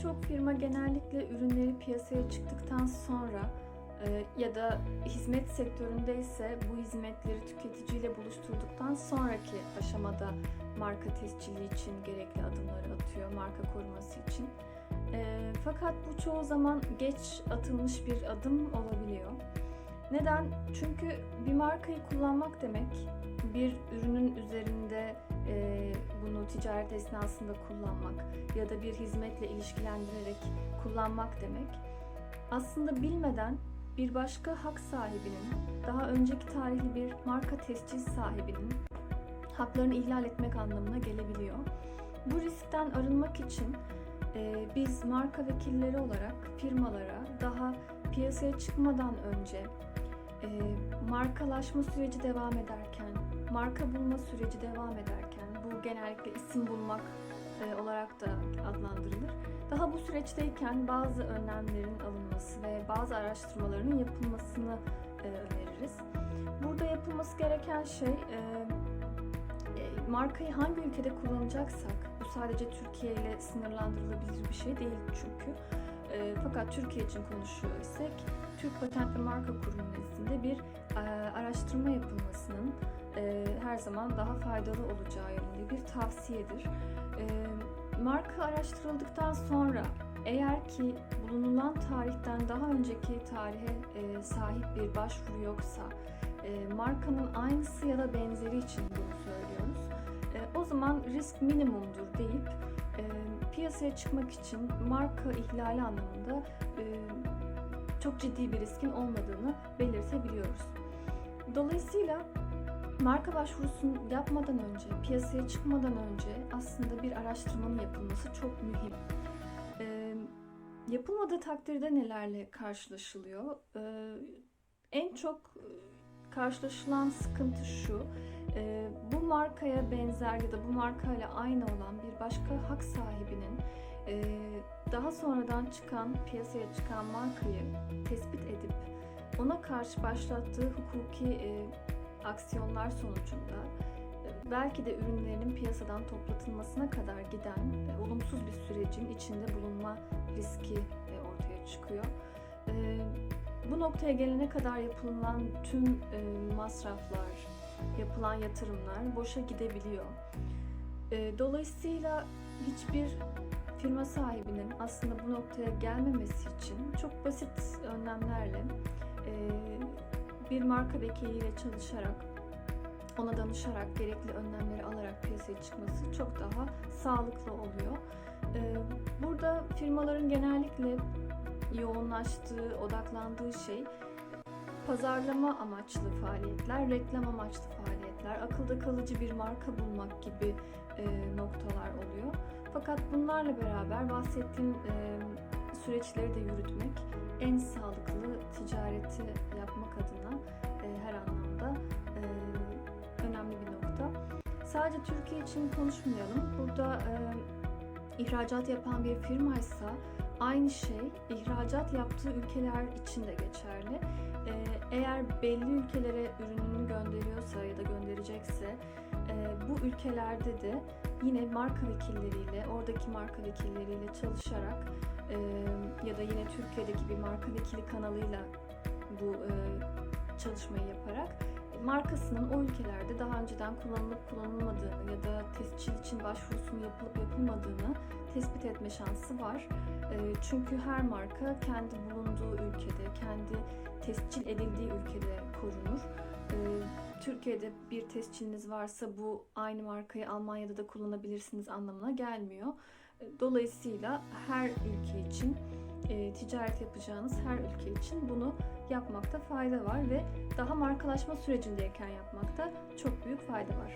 Birçok firma genellikle ürünleri piyasaya çıktıktan sonra e, ya da hizmet sektöründe ise bu hizmetleri tüketiciyle buluşturduktan sonraki aşamada marka tescili için gerekli adımları atıyor, marka koruması için. E, fakat bu çoğu zaman geç atılmış bir adım olabiliyor. Neden? Çünkü bir markayı kullanmak demek, bir ürünün üzerinde e, bunu ticaret esnasında kullanmak ya da bir hizmetle ilişkilendirerek kullanmak demek. Aslında bilmeden bir başka hak sahibinin, daha önceki tarihli bir marka tescil sahibinin haklarını ihlal etmek anlamına gelebiliyor. Bu riskten arınmak için e, biz marka vekilleri olarak firmalara daha piyasaya çıkmadan önce markalaşma süreci devam ederken, marka bulma süreci devam ederken, bu genellikle isim bulmak e, olarak da adlandırılır. Daha bu süreçteyken bazı önlemlerin alınması ve bazı araştırmaların yapılmasını e, öneririz. Burada yapılması gereken şey e, markayı hangi ülkede kullanacaksak, bu sadece Türkiye ile sınırlandırılabilir bir şey değil çünkü. E, fakat Türkiye için konuşuyor isek, Türk Patent ve Marka Kurumu nezdinde bir e, araştırma yapılmasının e, her zaman daha faydalı olacağı yönünde bir tavsiyedir. E, marka araştırıldıktan sonra eğer ki bulunulan tarihten daha önceki tarihe e, sahip bir başvuru yoksa, e, markanın aynısı ya da benzeri için bunu söylüyoruz. E, o zaman risk minimumdur deyip e, piyasaya çıkmak için marka ihlali anlamında e, çok ciddi bir riskin olmadığını belirtebiliyoruz. Dolayısıyla marka başvurusunu yapmadan önce, piyasaya çıkmadan önce aslında bir araştırmanın yapılması çok mühim. Ee, yapılmadığı takdirde nelerle karşılaşılıyor? Ee, en çok e, karşılaşılan sıkıntı şu, e, bu markaya benzer ya da bu markayla aynı olan bir başka hak sahibinin e, daha sonradan çıkan, piyasaya çıkan markayı tespit edip ona karşı başlattığı hukuki e, aksiyonlar sonucunda e, belki de ürünlerinin piyasadan toplatılmasına kadar giden e, olumsuz bir sürecin içinde bulunma riski e, ortaya çıkıyor. E, bu noktaya gelene kadar yapılan tüm e, masraflar, yapılan yatırımlar boşa gidebiliyor. E, dolayısıyla hiçbir firma sahibinin aslında bu noktaya gelmemesi için çok basit önlemlerle e, bir marka vekiliyle çalışarak, ona danışarak, gerekli önlemleri alarak piyasaya çıkması çok daha sağlıklı oluyor. E, burada firmaların genellikle yoğunlaştığı, odaklandığı şey pazarlama amaçlı faaliyetler, reklam amaçlı faaliyetler, akılda kalıcı bir marka bulmak gibi e, noktalar oluyor. Fakat bunlarla beraber bahsettiğim e, süreçleri de yürütmek en sağlıklı ticareti yapmak adına e, her anlamda e, önemli bir nokta. Sadece Türkiye için konuşmayalım. Burada e, ihracat yapan bir firmaysa aynı şey ihracat yaptığı ülkeler için de geçerli. E, eğer belli ülkelere ürününü gönderiyorsa ya da gönderecekse e, bu ülkelerde de yine marka vekilleriyle, oradaki marka vekilleriyle çalışarak e, ya da yine Türkiye'deki bir marka vekili kanalıyla bu e, çalışmayı yaparak markasının o ülkelerde daha önceden kullanılıp kullanılmadığını ya da tescil için başvurusunun yapılıp yapılmadığını tespit etme şansı var. E, çünkü her marka kendi bulunduğu ülkede, kendi tescil edildiği ülkede korunur. E, Türkiye'de bir tesciliniz varsa bu aynı markayı Almanya'da da kullanabilirsiniz anlamına gelmiyor. Dolayısıyla her ülke için e, ticaret yapacağınız her ülke için bunu yapmakta fayda var ve daha markalaşma sürecindeyken yapmakta çok büyük fayda var.